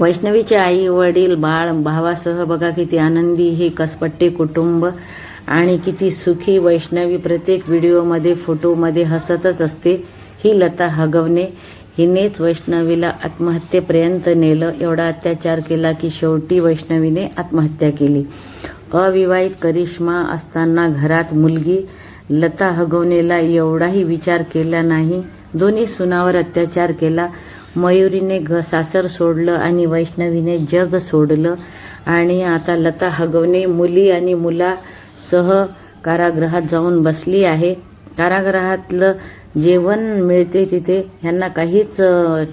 वैष्णवीचे आई वडील बाळ भावासह बघा किती आनंदी हे कसपट्टे कुटुंब आणि किती सुखी वैष्णवी प्रत्येक व्हिडिओमध्ये फोटोमध्ये हसतच असते. ही लता हगवणे हिनेच वैष्णवीला आत्महत्येपर्यंत नेलं. एवढा अत्याचार केला की शेवटी वैष्णवीने आत्महत्या केली. अविवाहित करिश्मा असताना घरात मुलगी लता हगवणेला एवढाही विचार केला नाही. दोन्ही सुनावर अत्याचार केला. मयुरीने घ सासर सोडलं आणि वैष्णवीने जग सोडलं. आणि आता लता हगवणे मुली आणि मुलासह कारागृहात जाऊन बसली आहे. कारागृहातलं जेवण मिळते तिथे. ह्यांना काहीच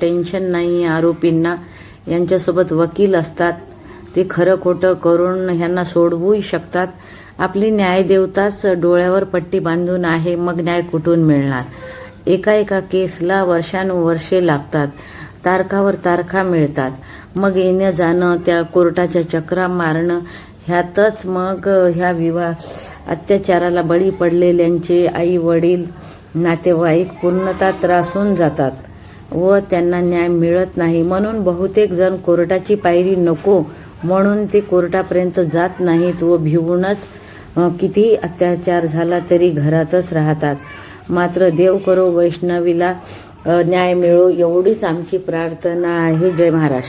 टेन्शन नाही आरोपींना. यांच्यासोबत वकील असतात. ते खरं खोटं करून ह्यांना सोडवूही शकतात. आपली न्यायदेवताच डोळ्यावर पट्टी बांधून आहे. मग न्याय कुठून मिळणार? एका एका केसला वर्षानुवर्षे लागतात. तारखावर तारखा मिळतात. मग येणं जाणं त्या कोर्टाच्या चक्रा मारणं ह्यातच मग ह्या विवाह अत्याचाराला बळी पडलेल्यांचे आई वडील नातेवाईक पूर्णतः त्रासून जातात व त्यांना न्याय मिळत नाही. म्हणून बहुतेक जण कोर्टाची पायरी नको म्हणून ते कोर्टापर्यंत जात नाहीत व भिवूनच किती कितीही अत्याचार झाला तरी घरातच राहतात. मात्र देव करो वैष्णवीला न्याय मिळो एवढीच आमची प्रार्थना आहे. जय महाराष्ट्र.